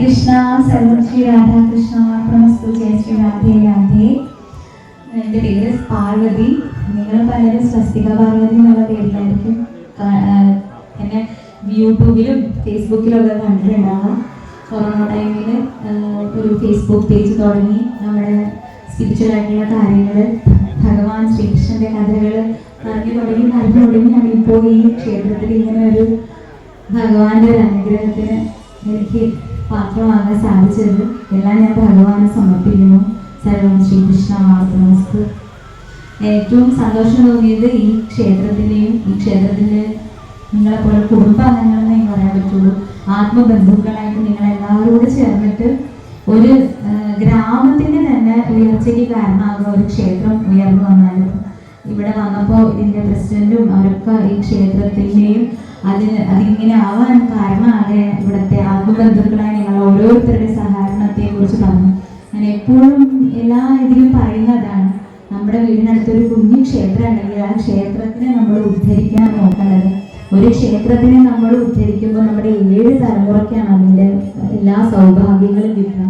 കൃഷ്ണ സർവം ശ്രീ രാധാകൃഷ്ണ അർപ്പണമസ്തു ജയ ശ്രീ രാധേ രാധേ. എന്റെ പേര് പാർവതി. നിങ്ങൾ പലരും സ്വസ്തിക പാർവതി എന്നുള്ള പേരിലായിരിക്കും. എന്നെ യൂട്യൂബിലും ഫേസ്ബുക്കിലും ഒക്കെ കണ്ടിട്ടുണ്ടാവാം. കൊറോണ ടൈമിൽ ഒരു ഫേസ്ബുക്ക് പേജ് തുടങ്ങി. നമ്മുടെ സ്പിരിച്വൽ ആയിട്ടുള്ള കാര്യങ്ങൾ ഭഗവാൻ ശ്രീകൃഷ്ണന്റെ കഥകൾ പറഞ്ഞു തുടങ്ങി. പറഞ്ഞു തുടങ്ങി. ഞാനിപ്പോൾ ഈ ക്ഷേത്രത്തിൽ ഇങ്ങനെ ഒരു ഭഗവാന്റെ ഒരു അനുഗ്രഹത്തിന് എനിക്ക് പാത്രമാകാൻ സാധിച്ചത്. എല്ലാം ഞാൻ ഭഗവാനെ സമർപ്പിക്കുന്നു. സർവം ശ്രീകൃഷ്ണ മാർഗമസ്തു ഏറ്റവും സന്തോഷം തോന്നിയത് ഈ ക്ഷേത്രത്തിലെയും ഈ ക്ഷേത്രത്തിലെ നിങ്ങളെപ്പോലെ കുടുംബ കുടുംബാംഗങ്ങളെന്നേ പറയാൻ പറ്റുള്ളൂ. ആത്മബന്ധുക്കളായിട്ട് നിങ്ങൾ എല്ലാവരോട് ചേർന്നിട്ട് ഒരു ഗ്രാമത്തിന്റെ തന്നെ ഉയർച്ചയ്ക്ക് കാരണമാകുന്ന ഒരു ക്ഷേത്രം ഉയർന്നു വന്നാലും ഇവിടെ വന്നപ്പോൾ ഇതിന്റെ പ്രസിഡന്റും അവരൊക്കെ ഈ ക്ഷേത്രത്തിന്റെയും അതിന് അതിങ്ങനെ ആവാൻ കാരണമായ ഇവിടുത്തെ ആത്മബന്ധുക്കളായ ഞങ്ങൾ ഓരോരുത്തരുടെ സഹകരണത്തെ കുറിച്ച് പറഞ്ഞു. ഞാൻ എപ്പോഴും എല്ലാ ഇതിലും പറയുന്നതാണ് നമ്മുടെ വീടിനടുത്തൊരു കുഞ്ഞു ക്ഷേത്രം ഉണ്ടെങ്കിൽ ആ ക്ഷേത്രത്തിനെ നമ്മൾ ഉദ്ധരിക്കാൻ നോക്കേണ്ടത്. ഒരു ക്ഷേത്രത്തിനെ നമ്മൾ ഉദ്ധരിക്കുമ്പോൾ നമ്മുടെ ഏഴ് തലമുറയ്ക്കാണ് അതിന്റെ എല്ലാ സൗഭാഗ്യങ്ങളും കിട്ടുക.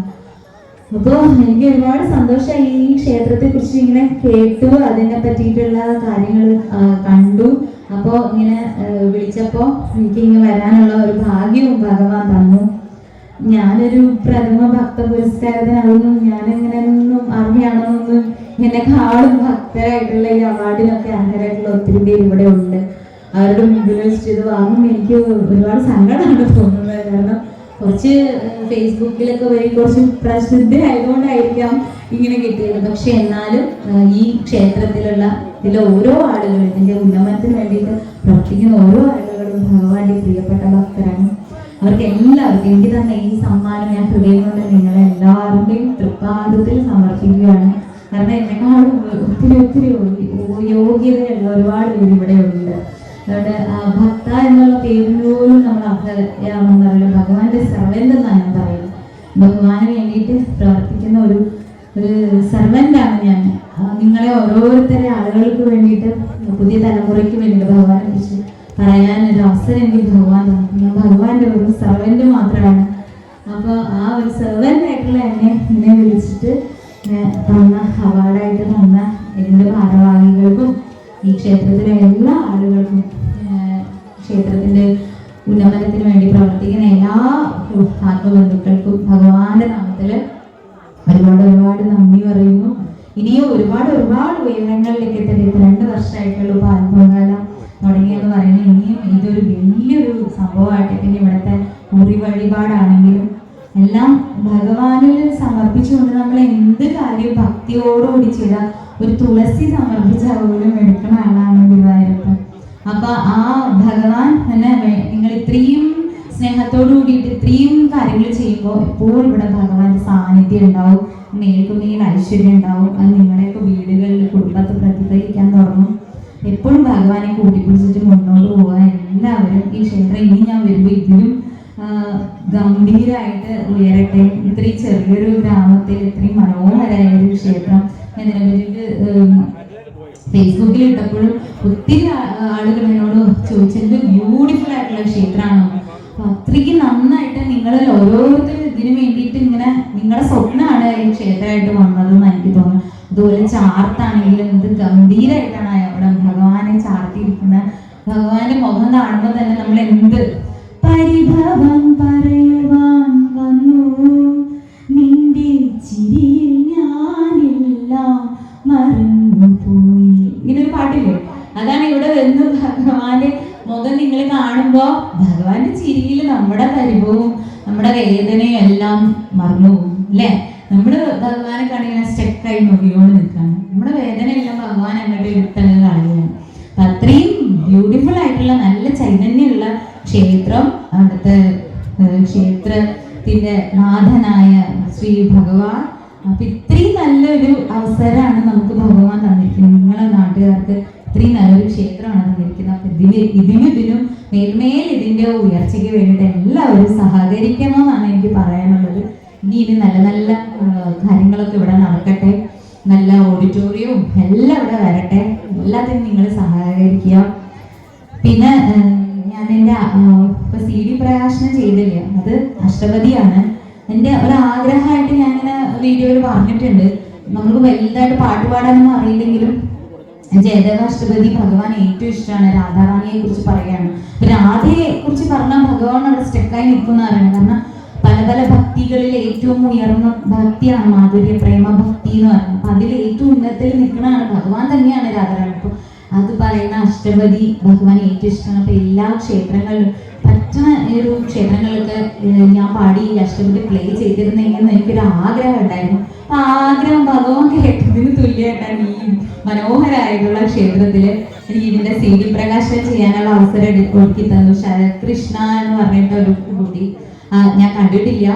അപ്പോൾ എനിക്ക് ഒരുപാട് സന്തോഷമായി ഈ ക്ഷേത്രത്തെ കുറിച്ച് ഇങ്ങനെ കേട്ടു അതിനെ പറ്റിയിട്ടുള്ള കാര്യങ്ങൾ കണ്ടു. അപ്പോൾ ഇങ്ങനെ വിളിച്ചപ്പോ വിളിച്ചപ്പോൾ എനിക്ക് ഇങ്ങനെ വരാനുള്ള ഒരു ഭാഗ്യവും ഭഗവാൻ തന്നു. ഞാനൊരു പ്രഥമ ഭക്ത പുരസ്കാരത്തിനാണെന്നും ഞാനിങ്ങനെ ഒന്നും അറിയാണെന്നൊന്നും എന്നെക്കാളും ഭക്തരായിട്ടുള്ള ഈ അവാർഡിനൊക്കെ അർഹരായിട്ടുള്ള ഒത്തിരി പേര് ഇവിടെ ഉണ്ട്. അവരുടെ മുമ്പിൽ വെച്ചിട്ട് ഇത് വാങ്ങുമ്പോൾ എനിക്ക് ഒരുപാട് സങ്കടമാണ് തോന്നുന്നത്. കാരണം കുറച്ച് ഫേസ്ബുക്കിലൊക്കെ വഴി കുറച്ച് പ്രസിദ്ധരായതുകൊണ്ടായിരിക്കാം ഇങ്ങനെ കിട്ടിയത്. പക്ഷെ എന്നാലും ഈ ക്ഷേത്രത്തിലുള്ള ഇതിലെ ഓരോ ആളുകളും ഇതിന്റെ ഉന്നമനത്തിന് വേണ്ടിയിട്ട് പ്രവർത്തിക്കുന്ന ഓരോ ആളുകളും ഭഗവാന്റെ പ്രിയപ്പെട്ട ഭക്തരാണ്. അവർക്ക് എല്ലാവർക്കും എനിക്ക് തന്നെ ഈ സമ്മാനം ഞാൻ ഹൃദയം കൊണ്ട് നിങ്ങളെ എല്ലാവരുടെയും തൃപ്പാദത്തിൽ സമർപ്പിക്കുകയാണ്. കാരണം എന്നെക്കാളും ഒത്തിരി ഒത്തിരി യോഗ്യതയുള്ള ഒരുപാട് പേര് ഇവിടെ ഉണ്ട്. അതുകൊണ്ട് ഭക്ത എന്നുള്ള പേരിന് നമ്മൾ പറയുന്നത് ഭഗവാന്റെ സർവന്റ് എന്നാണ് ഞാൻ പറയുന്നത്. ഭഗവാന് വേണ്ടിയിട്ട് പ്രവർത്തിക്കുന്ന ഒരു ഒരു സർവന്റാണ് ഞാൻ. നിങ്ങളെ ഓരോരുത്തരെ ആളുകൾക്ക് വേണ്ടിയിട്ട് പുതിയ തലമുറയ്ക്ക് വേണ്ടിയിട്ട് ഭഗവാനെ കുറിച്ച് പറയാൻ ഒരു അവസരം എനിക്ക് ഭഗവാൻ തന്നു. ഞാൻ ഭഗവാന്റെ ഒരു സർവന്റ് മാത്രമാണ്. അപ്പോൾ ആ ഒരു സെർവന്റ് ആയിട്ടുള്ള എന്നെ എന്നെ വിളിച്ചിട്ട് തന്ന അവാർഡായിട്ട് തന്ന എന്റെ ഭാരവാഹികൾക്കും ഈ ക്ഷേത്രത്തിലെ എല്ലാ ആളുകൾക്കും ക്ഷേത്രത്തിന്റെ ഉന്നമനത്തിന് വേണ്ടി പ്രവർത്തിക്കുന്ന എല്ലാ ആത്മബന്ധുക്കൾക്കും ഭഗവാന്റെ നാമത്തിൽ ഒരുപാട് ഒരുപാട് നന്ദി പറയുന്നു. ഇനിയും ഒരുപാട് ഒരുപാട് ഉയരങ്ങളിലേക്ക് എത്തട്ടെ. ഇപ്പൊ രണ്ട് വർഷമായിട്ടുള്ളൂ പാൽപ്പൊങ്കാല തുടങ്ങിയെന്ന് പറയുന്നത്. ഇനിയും ഇതൊരു വലിയൊരു സംഭവമായിട്ട് പിന്നെ ഇവിടുത്തെ മുറി വഴിപാടാണെങ്കിലും എല്ലാം ഭഗവാനിൽ സമർപ്പിച്ചുകൊണ്ട് നമ്മൾ എന്ത് കാര്യം ഭക്തിയോടുകൂടി ചെയ്താൽ ഒരു തുളസി സമർപ്പിച്ച പോലും എടുക്കുന്ന ആളാണ് ഗുരുവായൂരപ്പൻ. അപ്പൊ ആ ഭഗവാൻ തന്നെ നിങ്ങൾ ഇത്രയും സ്നേഹത്തോടു കൂടിയിട്ട് ഇത്രയും കാര്യങ്ങൾ ചെയ്യുമ്പോൾ എപ്പോഴും ഇവിടെ ഭഗവാന്റെ സാന്നിധ്യം ഉണ്ടാവും. മേൽക്കുമേൽ ഐശ്വര്യം ഉണ്ടാവും. അത് നിങ്ങളുടെയൊക്കെ വീടുകളിൽ കുടുംബത്തെ പ്രതിഫലിക്കാൻ തുടങ്ങും. എപ്പോഴും ഭഗവാനെ കൂട്ടിപ്പിടിച്ചിട്ട് മുന്നോട്ട് പോകാൻ എല്ലാവരും ഈ ക്ഷേത്രം ഇനി ഞാൻ വരുമ്പോൾ ഇതിലും ഗംഭീരമായിട്ട് ഉയരട്ടെ. ഇത്രയും ചെറിയൊരു ഗ്രാമത്തിൽ ഇത്രയും മനോഹരമായ ഒരു ക്ഷേത്രം ഫേസ്ബുക്കിൽ ഇട്ടപ്പോഴും ഒത്തിരി ആളുകൾ എന്നോട് ചോദിച്ചത് ബ്യൂട്ടിഫുൾ ആയിട്ടുള്ള ക്ഷേത്രമാണോ? അപ്പൊ അത്രയ്ക്ക് നന്നായിട്ട് നിങ്ങളിൽ ഓരോരുത്തരും ഇതിനു വേണ്ടിയിട്ട് ഇങ്ങനെ നിങ്ങളുടെ സ്വപ്നമാണ് ഈ ക്ഷേത്രമായിട്ട് വന്നതെന്ന് എനിക്ക് തോന്നുന്നു അതുപോലെ ചാർത്താണെങ്കിലും ഇത് ഗംഭീരമായിട്ടാണ് അവിടെ ഭഗവാനെ ചാർത്തിയിരിക്കുന്ന ഭഗവാന്റെ മുഖം കാണുമ്പോൾ തന്നെ നമ്മൾ എന്ത് പരിഭവം നമ്മുടെ പരിഭവവും നമ്മുടെ വേദനയും എല്ലാം മറന്നുപോകും അല്ലേ? നമ്മൾ ഭഗവാനെ കാണിങ്ങനെ സ്റ്റെക്കായി നോക്കിക്കൊണ്ട് നിൽക്കാണ് നമ്മുടെ വേദന എല്ലാം ഭഗവാൻ അങ്ങോട്ട് എടുത്തങ്ങ് കളയാണ് അപ്പൊ അത്രയും ബ്യൂട്ടിഫുൾ ആയിട്ടുള്ള നല്ല ചൈതന്യമുള്ള ക്ഷേത്രം അവിടുത്തെ ക്ഷേത്രത്തിന്റെ നാഥനായ ശ്രീ ഭഗവാൻ. അപ്പൊ ഇത്രയും നല്ലൊരു അവസരമാണ് നമുക്ക് ഭഗവാൻ തന്നിരിക്കുന്നത്. നിങ്ങളെ നാട്ടുകാർക്ക് ഇത്രയും നല്ലൊരു ക്ഷേത്രമാണ് തന്നിരിക്കുന്നത് അപ്പൊ ഇതിന് ഇതിനും ഇതിനും മേൽമേൽ ഇതിന്റെ ഉയർച്ചയ്ക്ക് വേണ്ടിയിട്ട് എല്ലാവരും സഹകരിക്കണമെന്നാണ് എനിക്ക് പറയാനുള്ളത്. ഇനി ഇനി നല്ല നല്ല കാര്യങ്ങളൊക്കെ ഇവിടെ നടക്കട്ടെ. നല്ല ഓഡിറ്റോറിയവും എല്ലാം ഇവിടെ വരട്ടെ. എല്ലാത്തിനും നിങ്ങൾ സഹകരിക്കുക. പിന്നെ ഞാൻ എന്റെ ഇപ്പൊ സി ഡി പ്രകാശനം ചെയ്തില്ല? അത് അഷ്ടപതിയാണ്. എന്റെ ഒരു ആഗ്രഹമായിട്ട് ഞാൻ ഇങ്ങനെ വീഡിയോയിൽ പറഞ്ഞിട്ടുണ്ട്. നമുക്ക് വലുതായിട്ട് പാട്ട് പാടാനൊന്നും അറിയില്ലെങ്കിലും ജയദേവാഷ്ടപതി ഭഗവാൻ ഏറ്റവും ഇഷ്ടമാണ്. രാധാറാണിയെ കുറിച്ച് അപ്പൊ രാധയെ കുറിച്ച് പറഞ്ഞാൽ ഭഗവാൻ അവിടെ സ്റ്റെക്കായി നിൽക്കുന്ന പറയുന്നത് കാരണം പല പല ഭക്തികളിൽ ഏറ്റവും ഉയർന്ന ഭക്തിയാണ് മാധുര്യ പ്രേമ ഭക്തി എന്ന് പറയുന്നത്. അതിൽ ഏറ്റവും ഉന്നതത്തിൽ നിൽക്കുന്നതാണ് ഭഗവാൻ തന്നെയാണ് രാധാറാണി. അപ്പൊ അത് പറയുന്ന അഷ്ടപതി ഭഗവാൻ ഏറ്റവും ഇഷ്ടമാണ് അപ്പൊ എല്ലാ ക്ഷേത്രങ്ങളിലും പറ്റുന്ന ഒരു ക്ഷേത്രങ്ങളൊക്കെ ഞാൻ പാടി അഷ്ടപതി പ്ലേ ചെയ്തിരുന്നെങ്കിൽ എനിക്കൊരു ആഗ്രഹം ഉണ്ടായിരുന്നു. ആ ആഗ്രഹം ഭഗവാൻ കേട്ടതിന് തുല്യമായിട്ടാണ് ഈ മനോഹരമായിട്ടുള്ള ക്ഷേത്രത്തിൽ എനിക്ക് ഇതിന്റെ സി ഡി പ്രകാശനം ചെയ്യാനുള്ള അവസരം ഒരുക്കി തന്നു. കൃഷ്ണ എന്ന് പറഞ്ഞിട്ട് ഒരു കുട്ടി. ആ, ഞാൻ കണ്ടിട്ടില്ല.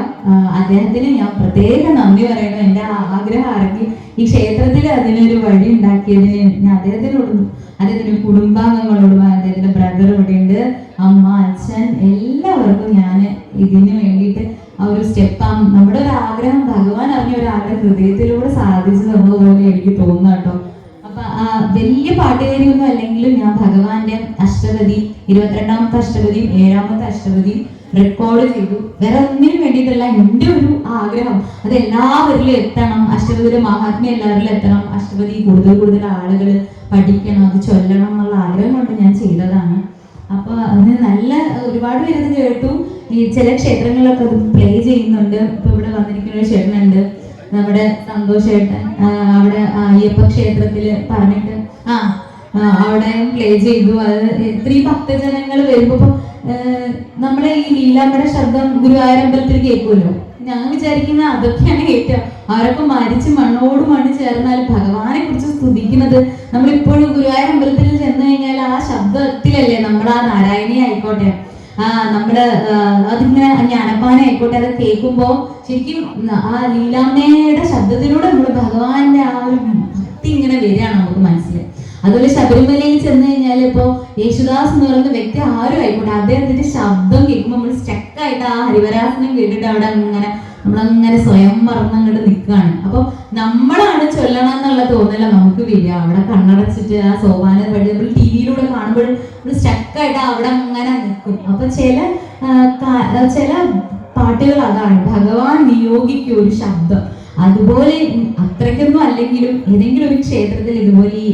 അദ്ദേഹത്തിന് ഞാൻ പ്രത്യേക നന്ദി പറയുന്നു എന്റെ ആഗ്രഹം അറിഞ്ഞ് ഈ ക്ഷേത്രത്തിൽ അതിനൊരു വഴി ഉണ്ടാക്കിയതിന് ഞാൻ അദ്ദേഹത്തിനോടും അദ്ദേഹത്തിന് കുടുംബാംഗങ്ങളോടും അദ്ദേഹത്തിന്റെ ബ്രദർ ഇവിടെയുണ്ട് അമ്മ അച്ഛൻ എല്ലാവർക്കും ഞാൻ ഇതിന് വേണ്ടിയിട്ട് ആ ഒരു സ്റ്റെപ്പ് നമ്മുടെ ഒരു ആഗ്രഹം ഭഗവാൻ അറിഞ്ഞ ഒരാളുടെ ഹൃദയത്തിലൂടെ സാധിച്ചു തന്നതുപോലെ എനിക്ക് തോന്നുന്നു കേട്ടോ. അപ്പൊ ആ വലിയ പാട്ടുകാരിയൊന്നും അല്ലെങ്കിലും ഞാൻ ഭഗവാന്റെ അഷ്ടപതി ഇരുപത്തിരണ്ടാമത്തെ അഷ്ടപതിയും ഏഴാമത്തെ അഷ്ടപതിയും റെക്കോർഡ് ചെയ്തു. വേറെ ഒന്നിനും വേണ്ടിയിട്ടല്ല എന്റെ ഒരു ആഗ്രഹം. അത് എല്ലാവരിലും എത്തണം. അഷ്ടപതിയുടെ മഹാത്മ്യം എല്ലാവരിലും എത്തണം. അഷ്ടപതി കൂടുതൽ കൂടുതൽ ആളുകൾ പഠിക്കണം അത് ചൊല്ലണം എന്നുള്ള ആഗ്രഹം കൊണ്ട് ഞാൻ ചെയ്തതാണ്. അപ്പൊ അതിന് നല്ല ഒരുപാട് പേര് അത് കേട്ടു. ഈ ചില ക്ഷേത്രങ്ങളിലൊക്കെ അത് പ്ലേ ചെയ്യുന്നുണ്ട്. ഇപ്പൊ ഇവിടെ വന്നിരിക്കുന്ന ഒരു ചേട്ടനുണ്ട്. നമ്മുടെ സന്തോഷ് ചേട്ടൻ ആ, അവിടെ അയ്യപ്പ ക്ഷേത്രത്തിൽ പറഞ്ഞിട്ട് ആ അവിടെ പ്ലേ ചെയ്തു. അത് ഇത്രയും ഭക്തജനങ്ങൾ വരുമ്പോ ഇപ്പൊ, ഏഹ്, നമ്മളെ ഈ ലീലാമ്മയുടെ ശബ്ദം ഗുരുവായൂരമ്പലത്തിൽ കേൾക്കുമല്ലോ? ഞാൻ വിചാരിക്കുന്ന അതൊക്കെയാണ് ഏറ്റവും അവരൊക്കെ മരിച്ച് മണ്ണോട് മണ്ണ് ചേർന്നാൽ ഭഗവാനെ കുറിച്ച് സ്തുതിക്കുന്നത് നമ്മളിപ്പോഴും ഗുരുവായൂർ അമ്പലത്തിൽ ചെന്ന് കഴിഞ്ഞാൽ ആ ശബ്ദത്തിലല്ലേ നമ്മുടെ ആ നാരായണി ആയിക്കോട്ടെ. ആ നമ്മുടെ അതിങ്ങനെ ജ്ഞാനപ്പാന ആയിക്കോട്ടെ അത് കേൾക്കുമ്പോൾ ശരിക്കും ആ ലീലാമ്മയുടെ ശബ്ദത്തിലൂടെ നമ്മൾ ഭഗവാന്റെ ആ ഒരു ഭക്തി ഇങ്ങനെ വരികയാണ് നമുക്ക് മനസ്സിൽ അതുപോലെ ഇപ്പോ യേശുദാസ് എന്ന് പറയുന്ന വ്യക്തി ആരും ആയിക്കോട്ടെ അദ്ദേഹത്തിന്റെ ശബ്ദം കേൾക്കുമ്പോൾ നമ്മൾ സ്റ്റക്കായിട്ട് ആ ഹരിവരാസിനെ കേട്ടിട്ട് അവിടെ അങ്ങനെ നമ്മളങ്ങനെ സ്വയം മറന്നങ്ങോട്ട് നിൽക്കുകയാണ്. അപ്പൊ നമ്മളാണ് ചൊല്ലണം എന്നുള്ള തോന്നല നമുക്ക് വരിക. അവിടെ കണ്ണടച്ചിട്ട് ആ സോപാന വഴി നമ്മൾ ടി വിയിലൂടെ കാണുമ്പോൾ നമ്മൾ സ്റ്റക്കായിട്ട് അവിടെ അങ്ങനെ നിൽക്കും. അപ്പൊ ചില ചില പാട്ടുകൾ അതാണ്. ഭഗവാൻ നിയോഗിക്കും ഒരു ശബ്ദം. അതുപോലെ അത്രയ്ക്കൊന്നും അല്ലെങ്കിലും ഏതെങ്കിലും ഒരു ക്ഷേത്രത്തിൽ ഇതുപോലെ ഈ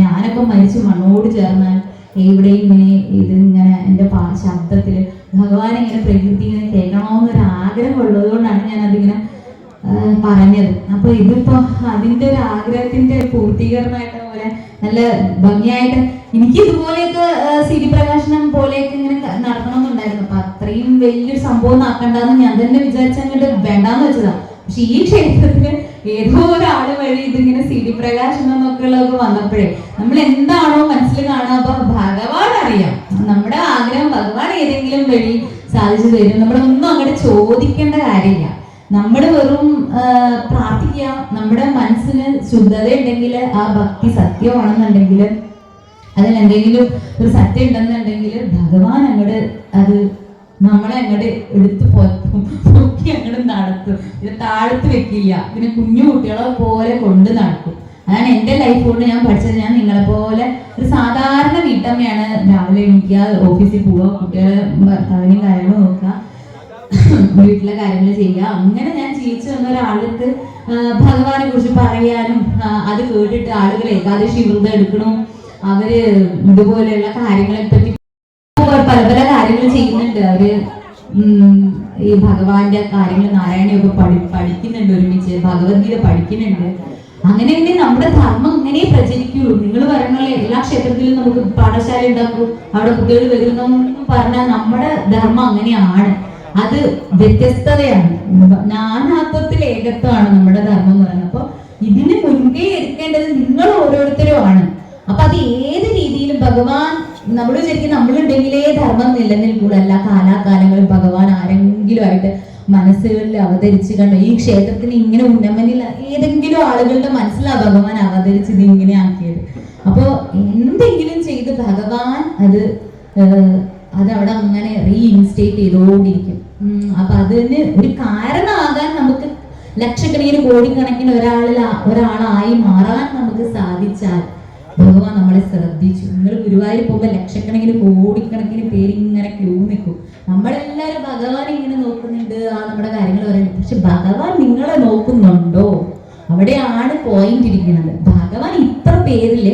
ഞാനൊക്കെ മരിച്ച് മണ്ണോട് ചേർന്നാൽ എവിടെയും ഇങ്ങനെ ഇതിങ്ങനെ എന്റെ ശബ്ദത്തിൽ ഭഗവാൻ ഇങ്ങനെ പ്രകൃതി ഇങ്ങനെ കേൾക്കണമെന്നൊരു ആഗ്രഹം ഉള്ളത് കൊണ്ടാണ് ഞാൻ അതിങ്ങനെ പറഞ്ഞത്. അപ്പൊ ഇതിപ്പോ അതിന്റെ ഒരു ആഗ്രഹത്തിന്റെ പൂർത്തീകരണമായിട്ട് പോലെ നല്ല ഭംഗിയായിട്ട് എനിക്ക് ഇതുപോലെയൊക്കെ സിരി പ്രകാശനം പോലെയൊക്കെ ഇങ്ങനെ നടക്കണമെന്നുണ്ടായിരുന്നു. അപ്പൊ അത്രയും വലിയൊരു സംഭവം ആക്കണ്ടെന്ന് ഞാൻ തന്നെ വിചാരിച്ചങ്ങോട്ട് വേണ്ടാന്ന് വെച്ചതാ പക്ഷെ ഈ ക്ഷേത്രത്തിൽ ഏതോ ഒരാൾ വഴി ഇതിങ്ങനെ സി ഡി എന്നൊക്കെയുള്ളതൊക്കെ വന്നപ്പോഴേ നമ്മൾ എന്താണോ മനസ്സിൽ കാണുക അപ്പൊ ഭഗവാൻ അറിയാം. നമ്മുടെ ആഗ്രഹം ഭഗവാൻ ഏതെങ്കിലും വഴി സാധിച്ചു തരും. നമ്മളൊന്നും അങ്ങോട്ട് ചോദിക്കേണ്ട കാര്യമില്ല. നമ്മൾ വെറും പ്രാർത്ഥിക്കുക നമ്മുടെ മനസ്സിന് ശുദ്ധത ഉണ്ടെങ്കിൽ ആ ഭക്തി സത്യമാണെന്നുണ്ടെങ്കിൽ അതിൽ എന്തെങ്കിലും ഒരു സത്യം ഉണ്ടെന്നുണ്ടെങ്കിൽ ഭഗവാൻ അങ്ങോട്ട് അത് നമ്മളെ അങ്ങോട്ട് എടുത്തു പൊത്തും പൊക്കി അങ്ങോട്ട് നടത്തും. ഇത് താഴ്ത്തി വെക്കില്ല. പിന്നെ കുഞ്ഞു കുട്ടികളെ പോലെ കൊണ്ട് നടക്കും. അതാണ് എന്റെ ലൈഫ് കൊണ്ട് ഞാൻ പഠിച്ചത്. ഞാൻ നിങ്ങളെ പോലെ ഒരു സാധാരണ വീട്ടമ്മയാണ്. രാവിലെ എണീക്കുക ഓഫീസിൽ പോവുക കുട്ടികളെ ഭർത്താവിനെയും കാര്യങ്ങളും നോക്കുക വീട്ടിലെ കാര്യങ്ങൾ ചെയ്യുക. അങ്ങനെ ഞാൻ ജീവിച്ചു വന്ന ഒരാൾക്ക് ഭഗവാനെ കുറിച്ച് പറയാനും അത് കേട്ടിട്ട് ആളുകൾ ഏകാദശി വ്രതം എടുക്കണം. അവർ ഇതുപോലെയുള്ള കാര്യങ്ങളെ പറ്റി പല പല കാര്യങ്ങൾ ചെയ്യുന്നുണ്ട്. അവർ ഈ ഭഗവാന്റെ കാര്യങ്ങൾ നാരായണിയൊക്കെ പഠി പഠിക്കുന്നുണ്ട് ഒരുമിച്ച്. ഭഗവത്ഗീത പഠിക്കുന്നുണ്ട്. അങ്ങനെ തന്നെ നമ്മുടെ ധർമ്മം ഇങ്ങനെ പ്രചരിക്കുള്ളൂ. നിങ്ങൾ പറഞ്ഞുള്ള എല്ലാ ക്ഷേത്രത്തിലും നമുക്ക് പാഠശാല ഉണ്ടാക്കും. അവിടെ കുട്ടികൾ വരുന്നു പറഞ്ഞാൽ നമ്മുടെ ധർമ്മം അങ്ങനെയാണ്. അത് വ്യത്യസ്തതയാണ്. നാനാത്വത്തിൽ ഏകത്വമാണ് നമ്മുടെ ധർമ്മം എന്ന് പറയുന്നത്. അപ്പൊ ഇതിന് മുൻകൈ എടുക്കേണ്ടത് നിങ്ങൾ ഓരോരുത്തരും ആണ്. അപ്പൊ അത് ഏത് രീതിയിലും ഭഗവാൻ നമ്മൾ ശരിക്കും നമ്മളുണ്ടെങ്കിലേ ധർമ്മം നിലനിൽക്കൂടല്ല എല്ലാ കാലാകാലങ്ങളും ഭഗവാൻ ആരെങ്കിലും ആയിട്ട് മനസ്സുകളിൽ അവതരിച്ച് കണ്ടു. ഈ ക്ഷേത്രത്തിന് ഇങ്ങനെ ഉന്നമനിൽ ഏതെങ്കിലും ആളുകളുടെ മനസ്സിലാ ഭഗവാൻ അവതരിച്ചത് ഇങ്ങനെ ആക്കിയത്. അപ്പോ എന്തെങ്കിലും ചെയ്ത് ഭഗവാൻ അത് അത് അവിടെ അങ്ങനെ റീഇൻസ്റ്റേറ്റ് ചെയ്തുകൊണ്ടിരിക്കും അപ്പൊ അതിന് ഒരു കാരണമാകാൻ നമുക്ക് ലക്ഷക്കണക്കിന് കോടിക്കണക്കിന് ഒരാളിൽ ഒരാളായി മാറാൻ നമുക്ക് സാധിച്ചാൽ ഭഗവാൻ നമ്മളെ ശ്രദ്ധിച്ചു. നിങ്ങൾ ഗുരുവായൂർ പോകുമ്പോൾ ലക്ഷക്കണക്കിന് കോടിക്കണക്കിന് പേര് ഇങ്ങനെ ക്യൂ നിൽക്കും. നമ്മളെല്ലാവരും ഭഗവാൻ ഇങ്ങനെ നോക്കുന്നുണ്ട്. ആ നമ്മുടെ കാര്യങ്ങൾ പറയുന്നത് പക്ഷെ ഭഗവാൻ നിങ്ങളെ നോക്കുന്നുണ്ടോ? അവിടെയാണ് പോയിന്റ് ഇരിക്കുന്നത്. ഭഗവാൻ ഇത്ര പേരിൽ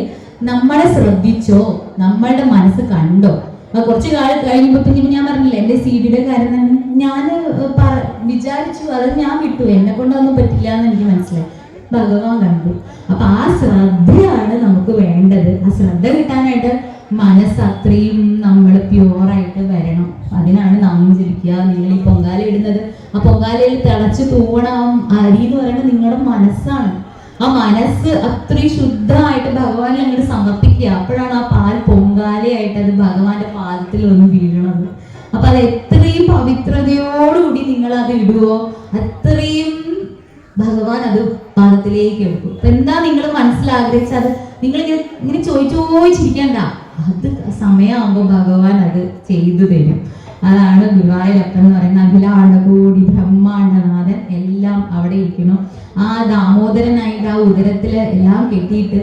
നമ്മളെ ശ്രദ്ധിച്ചോ? നമ്മളുടെ മനസ്സ് കണ്ടോ? കുറച്ച് കാലം കഴിയുമ്പോ പിന്നെ ഞാൻ പറഞ്ഞില്ല എന്റെ സി ഡിയുടെ കാര്യം ഞാൻ വിചാരിച്ചു. അത് ഞാൻ വിട്ടു. എന്നെ കൊണ്ടൊന്നും പറ്റില്ല എന്ന് എനിക്ക് മനസ്സിലായി. ഭഗവാൻ കണ്ടു അപ്പൊ ആ ശ്രദ്ധയാണ് നമുക്ക് വേണ്ടത്. ആ ശ്രദ്ധ കിട്ടാനായിട്ട് മനസ്സ് അത്രയും നമ്മൾ പ്യുവറായിട്ട് വരണം. അതിനാണ് നാമം ജപിക്കുക. നിങ്ങൾ ഈ പൊങ്കാല ഇടുന്നത്. ആ പൊങ്കാലയിൽ തിളച്ച് തൂവണ അരി എന്ന് പറയുന്നത് നിങ്ങളുടെ മനസ്സാണ്. ആ മനസ്സ് അത്രയും ശുദ്ധമായിട്ട് ഭഗവാനെ അങ്ങോട്ട് സമർപ്പിക്കുക. അപ്പോഴാണ് ആ പാൽ പൊങ്കാലയായിട്ട് അത് ഭഗവാന്റെ പാദത്തിൽ ഒന്ന് വീഴണത്. അപ്പൊ അത് എത്രയും പവിത്രതയോടുകൂടി നിങ്ങൾ അത് ഇടുവോ അത്രയും ഭഗവാൻ അത് പാദത്തിലേക്ക് എടുക്കും അപ്പൊ എന്താ നിങ്ങൾ മനസ്സിലാഗ്രഹിച്ചത്? നിങ്ങൾ ഇങ്ങനെ ഇങ്ങനെ ചോദിച്ചു ചോദിച്ചിരിക്കണ്ട അത് സമയമാകുമ്പോ ഭഗവാൻ അത് ചെയ്തു തരും. അതാണ് ഗുരുവായൂരപ്പൻ എന്ന് പറയുന്ന അഖിലാണ്ടകോടി ബ്രഹ്മാണ്ടനാഥൻ എല്ലാം അവിടെ ഇരിക്കണം ആ ദാമോദരനായിട്ട് ആ ഉദരത്തിൽ എല്ലാം കെട്ടിയിട്ട്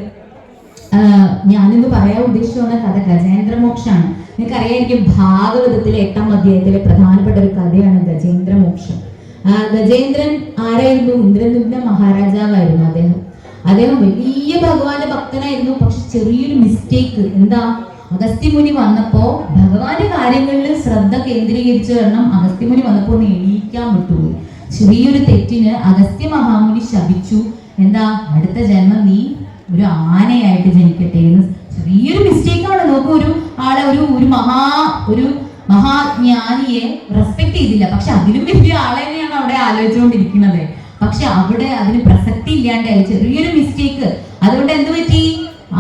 ഞാനിന്ന് പറയാൻ ഉദ്ദേശിച്ചു കഥ ഗജേന്ദ്രമോക്ഷാണ് നിനക്കറിയായിരിക്കും ഭാഗവതത്തിലെ എട്ടാം അധ്യായത്തിലെ പ്രധാനപ്പെട്ട ഒരു കഥയാണ് ഗജേന്ദ്രമോക്ഷം ഗജേന്ദ്രൻ ആരായിരുന്നു? ഇന്ദ്രദുഗ്ന മഹാരാജാവായിരുന്നു അദ്ദേഹം. അദ്ദേഹം വലിയ ഭഗവാന്റെ ഭക്തനായിരുന്നു പക്ഷെ ചെറിയൊരു മിസ്റ്റേക്ക് എന്താ? അഗസ്ത്യമുനി വന്നപ്പോ ഭഗവാന്റെ കാര്യങ്ങളിൽ ശ്രദ്ധ കേന്ദ്രീകരിച്ചു കാരണം അഗസ്ത്യമുനി വന്നപ്പോൾ ഒന്ന് എണീക്കാൻ വിട്ടുപോയി. ചെറിയൊരു തെറ്റിന് അഗസ്ത്യ മഹാമുനി ശപിച്ചു. എന്താ? അടുത്ത ജന്മം നീ ഒരു ആനയായിട്ട് ജനിക്കട്ടെ എന്ന്. ചെറിയൊരു മിസ്റ്റേക്ക് ആണ്. നോക്കൂ ഒരു ആളെ ഒരു ഒരു മഹാ ഒരു മഹാജ്ഞാനിയെ റെസ്പെക്ട് ചെയ്തില്ല. പക്ഷെ അതിലും വലിയ ആളെ അവിടെ ആലോചിച്ചുകൊണ്ടിരിക്കുന്നത്. പക്ഷെ അവിടെ അതിന് പ്രസക്തി ഇല്ലാണ്ടായി. ചെറിയൊരു മിസ്റ്റേക്ക് അതുകൊണ്ട് എന്ത് പറ്റി?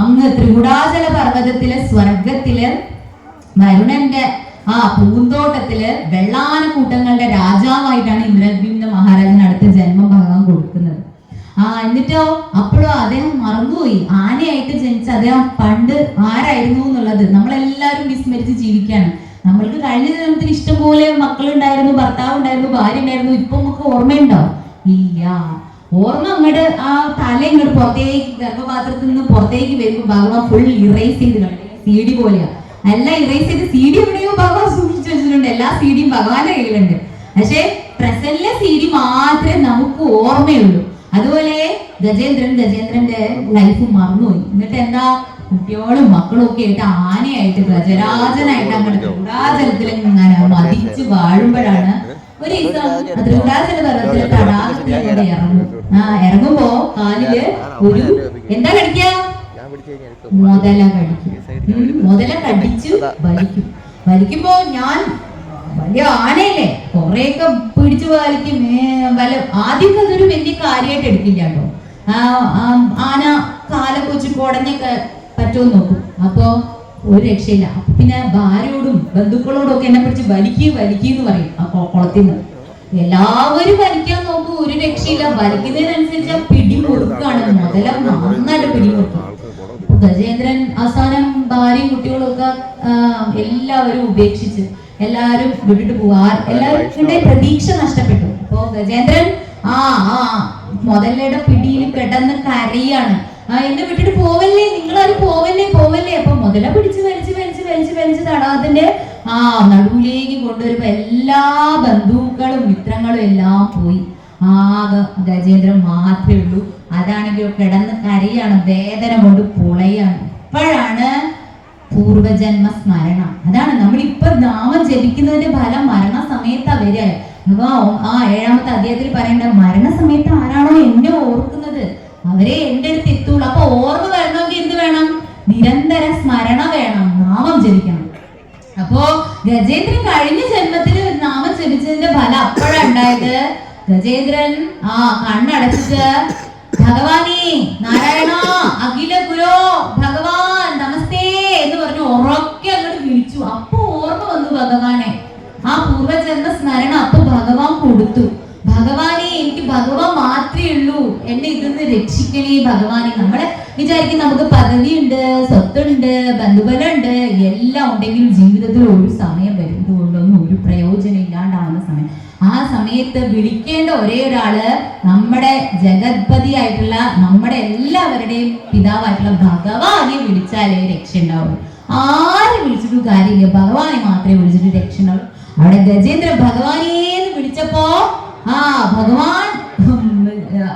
അങ്ങ് ത്രികുടാചല പർവതത്തിലെ സ്വർഗത്തിൽ വരുണന്റെ ആ പൂന്തോട്ടത്തിൽ വെള്ളാന കൂട്ടങ്ങളുടെ രാജാവായിട്ടാണ് ഇന്ദ്രദ്യുമ്ന മഹാരാജന് അടുത്ത ജന്മം ഭഗവാൻ കൊടുക്കുന്നത്. ആ എന്നിട്ടോ? അപ്പോഴും അദ്ദേഹം മറന്നുപോയി. ആനയായിട്ട് ജനിച്ച അദ്ദേഹം പണ്ട് ആരായിരുന്നു എന്നുള്ളത് നമ്മളെല്ലാവരും വിസ്മരിച്ച് ജീവിക്കുകയാണ്. നമ്മൾക്ക് കഴിഞ്ഞ ജന്മത്തിൽ ഇഷ്ടംപോലെ മക്കളുണ്ടായിരുന്നു ഭർത്താവ് ഉണ്ടായിരുന്നു ഭാര്യ ഉണ്ടായിരുന്നു ഇപ്പൊ നമുക്ക് ഓർമ്മയുണ്ടോ? ഇല്ല. ഓർമ്മ അങ്ങോട്ട് ആ തല ഇങ്ങോട്ട് പുറത്തേക്ക് ഗർഭപാത്രത്തിൽ നിന്ന് പുറത്തേക്ക് വരുമ്പോൾ ഭഗവാൻ ഫുൾ ഇറേസ് ചെയ്ത് സി ഡി പോലെയാ. അല്ല ഇറേസ് ചെയ്ത് സി ഡി എവിടെയോ ഭഗവാൻ സൂക്ഷിച്ചു വെച്ചിട്ടുണ്ട്. എല്ലാ സി ഡിയും ഭഗവാന്റെ കയ്യിലുണ്ട്. പക്ഷേ പ്രസന്റിലെ സി ഡി മാത്രമേ നമുക്ക് ഓർമ്മയുള്ളൂ. അതുപോലെ ഗജേന്ദ്രൻ ഗജേന്ദ്രന്റെ ലൈഫ് മറന്നുപോയി. എന്നിട്ട് എന്താ കുട്ടിയോടും മക്കളും ഒക്കെ ആയിട്ട് ആനയായിട്ട് ഗജരാജനായിട്ട് അങ്ങോട്ട് ഗുഡാചലത്തിൽ ഇങ്ങനെ മതിച്ച് വാഴുമ്പോഴാണ് ഒരു ദിവസം ത്രികുടാചല പർവത്തിലെ തടാകത്തിൽ കൂടെ ഇറങ്ങും. ആ ഇറങ്ങുമ്പോ കാലിൽ ഒരു എന്താ കടിക്ക? മുതല കടിക്കും. മുതല കടിച്ചു വലിക്കും. വലിക്കുമ്പോ ഞാൻ വലിയ ആനയല്ലേ? കൊറേയൊക്കെ പിടിച്ചു വലിക്കും. വല ആദ്യമൊക്കെ അതൊരു വലിയ കാര്യമായിട്ട് എടുക്കില്ല കേട്ടോ. ആന കാലം കൊച്ചു കുടഞ്ഞൊക്കെ പറ്റുമെന്ന് നോക്കും. അപ്പോ ഒരു രക്ഷയില്ല. പിന്നെ ഭാര്യയോടും ബന്ധുക്കളോടും ഒക്കെ എന്നെ പിടിച്ച് വലിക്കുക വലിക്കുക എന്ന് പറയും ആ കുളത്തിൽ നിന്ന് എല്ലാവരും വലിക്കാൻ നോക്കും. ഒരു രക്ഷയില്ല. വലിക്കുന്നതിനനുസരിച്ച് ആ പിടി കൊടുക്കുകയാണ്. മുതല നന്നായിട്ട് പിടി കൊടുക്കും. ഗജേന്ദ്രൻ അവസാനം ഭാര്യയും കുട്ടികളും ഒക്കെ എല്ലാവരും ഉപേക്ഷിച്ച് എല്ലാവരും വിട്ടിട്ട് പോവാ എല്ലാവരുടെ പ്രതീക്ഷ നഷ്ടപ്പെട്ടു. അപ്പൊ ഗജേന്ദ്രൻ ആ ആ മുതലയുടെ പിടിയിൽ കിടന്ന് കരയാണ്. ആ എന്നെ വിട്ടിട്ട് പോവല്ലേ? നിങ്ങളാരും പോവല്ലേ? പോവല്ലേ? അപ്പൊ മുതല പിടിച്ച് വലിച്ച് വലിച്ച് വലിച്ച് വലിച്ച് തടാകത്തിന്റെ ആ നടുവിലേക്ക് കൊണ്ടുവരുമ്പോ എല്ലാ ബന്ധുക്കളും മിത്രങ്ങളും എല്ലാം പോയി. ആകെ ഗജേന്ദ്രൻ മാത്രമേ ഉള്ളൂ. അതാണെങ്കിൽ കിടന്ന് കരയാണ് വേദന കൊണ്ട് പൊളയാണ്. ഇപ്പോഴാണ് പൂർവജന്മ സ്മരണം. അതാണ് നമ്മൾ ഇപ്പൊ നാമം ജപിക്കുന്നതിന്റെ ഫലം മരണ സമയത്താ വരിക ആ ഏഴാമത്തെ അധ്യായത്തിൽ പറയേണ്ട മരണ സമയത്ത് ആരാണോ എന്നെ ഓർക്കുന്നത്? അവരെ എന്റെ അടുത്ത് എത്തുള്ളൂ അപ്പൊ ഓർമ്മ വരണമെങ്കിൽ എന്ത് വേണം? നിരന്തര സ്മരണ വേണം. നാമം ജപിക്കണം. അപ്പോ ഗജേന്ദ്രൻ കഴിഞ്ഞ ജന്മത്തിൽ നാമം ജപിച്ചതിന്റെ ഫലം അപ്പോഴാണ് ഉണ്ടായത്? ഗജേന്ദ്രൻ ആ കണ്ണടച്ചിട്ട് ഭഗവാനേ നാരായണ അഖില ഗുരോ ഭഗവാൻ നമസ്തേ എന്ന് പറഞ്ഞു ഉറക്കെ അങ്ങോട്ട് വിളിച്ചു. അപ്പൊ ഓർമ്മ വന്നു ഭഗവാനെ. ആ പൂർവജന്മ സ്മരണ അപ്പൊ ഭഗവാൻ കൊടുത്തു. ഭഗവാനെ എനിക്ക് ഭഗവാൻ മാത്രമേ ഉള്ളൂ. എന്നെ ഇതൊന്ന് രക്ഷിക്കണേ ഭഗവാനെ. നമ്മൾ വിചാരിക്കും നമുക്ക് പദവിയുണ്ട് സ്വത്തുണ്ട് ബന്ധുബലമുണ്ട് എല്ലാം ഉണ്ടെങ്കിലും ജീവിതത്തിൽ ഒരു സമയം വരുന്നത് കൊണ്ടൊന്നും ഒരു പ്രയോജനം ഇല്ലാണ്ടാവുന്ന സമയം. ആ സമയം സമയത്ത് വിളിക്കേണ്ട ഒരേ ഒരാൾ നമ്മുടെ ജഗത്പതി ആയിട്ടുള്ള നമ്മുടെ എല്ലാവരുടെയും പിതാവായിട്ടുള്ള ഭഗവാനെ വിളിച്ചാലേ രക്ഷ ഉണ്ടാവുള്ളൂ ആരെ വിളിച്ചിട്ടും കാര്യമില്ല. ഭഗവാനെ മാത്രമേ വിളിച്ചിട്ട് രക്ഷ ഉണ്ടാവുള്ളൂ അവിടെ ഗജേന്ദ്ര ഭഗവാനേന്ന് വിളിച്ചപ്പോ ആ ഭഗവാൻ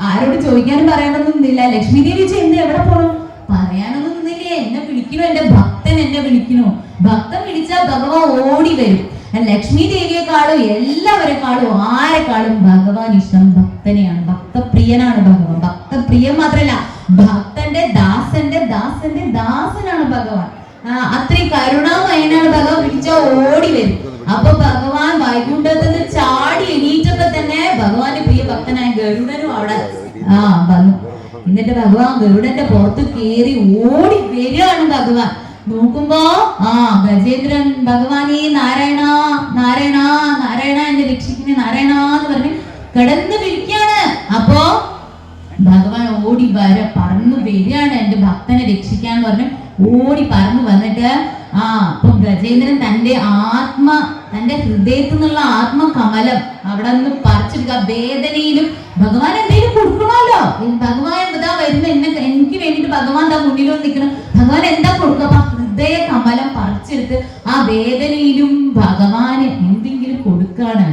ആരോട് ചോദിക്കാനും പറയാനൊന്നുമില്ല ലക്ഷ്മി ദേവി ചെന്ന് എവിടെ പോണം? പറയാനൊന്നും നിന്നില്ലേ. എന്നെ വിളിക്കണോ? എന്റെ ഭക്തൻ എന്നെ വിളിക്കണോ? ഭക്തൻ വിളിച്ചാൽ ഭഗവാൻ ഓടി വരും. ലക്ഷ്മി ദേവിയെക്കാളും എല്ലാവരെക്കാളും ആരെക്കാളും ഭഗവാൻ ഇഷ്ടം ഭക്തനെയാണ്. ഭക്തപ്രിയനാണ് ഭഗവാൻ. ഭക്തപ്രിയൻ മാത്രല്ല ഭക്തന്റെ ദാസന്റെ ദാസന്റെ ദാസനാണ് ഭഗവാൻ. അത്രയും കരുണാമയനാണ് ഭഗവാൻ. വിളിച്ചാൽ ഓടി വരും. അപ്പൊ ഭഗവാൻ വൈകുണ്ഠത്തിൽ നിന്ന് ചാടി എണീറ്റപ്പോ തന്നെ ഭഗവാന്റെ പ്രിയ ഭക്തനായ ഗരുഡനും അവിടെ ആ വന്നു. എന്നിട്ട് ഭഗവാൻ ഗരുഡന്റെ പുറത്ത് കേറി ഓടി വരികയാണ് ഭഗവാൻ. നോക്കുമ്പോ ആ ഗജേന്ദ്രൻ ഭഗവാനേ നാരായണ നാരായണ നാരായണ എന്നെ രക്ഷിക്കുന്ന നാരായണ എന്ന് പറഞ്ഞ് കിടന്ന് വിളിക്കാണ് അപ്പോ ഭഗവാൻ ഓടി വര പറന്നു വരികയാണ് എന്റെ ഭക്തനെ രക്ഷിക്കാന്ന് പറഞ്ഞു ഓടി പറന്നു വന്നിട്ട് ആ അപ്പൊ ഗജേന്ദ്രൻ തന്റെ ആത്മ തന്റെ ഹൃദയത്തിൽ നിന്നുള്ള ആത്മകമലം അവിടെ നിന്ന് പറിച്ചെടുക്കുക വേദനയിലും ഭഗവാൻ എന്തെങ്കിലും കൊടുക്കണമല്ലോ. ഭഗവാൻ എന്താ വരുന്ന? എന്നെ എനിക്ക് വേണ്ടിട്ട് ഭഗവാൻ എന്താ മുന്നിൽ നിൽക്കണം. ഭഗവാൻ എന്താ കൊടുക്കുക? അപ്പൊ ഹൃദയ കമലം പറിച്ചെടുത്ത് ആ വേദനയിലും ഭഗവാന് എന്തെങ്കിലും കൊടുക്കുകയാണ്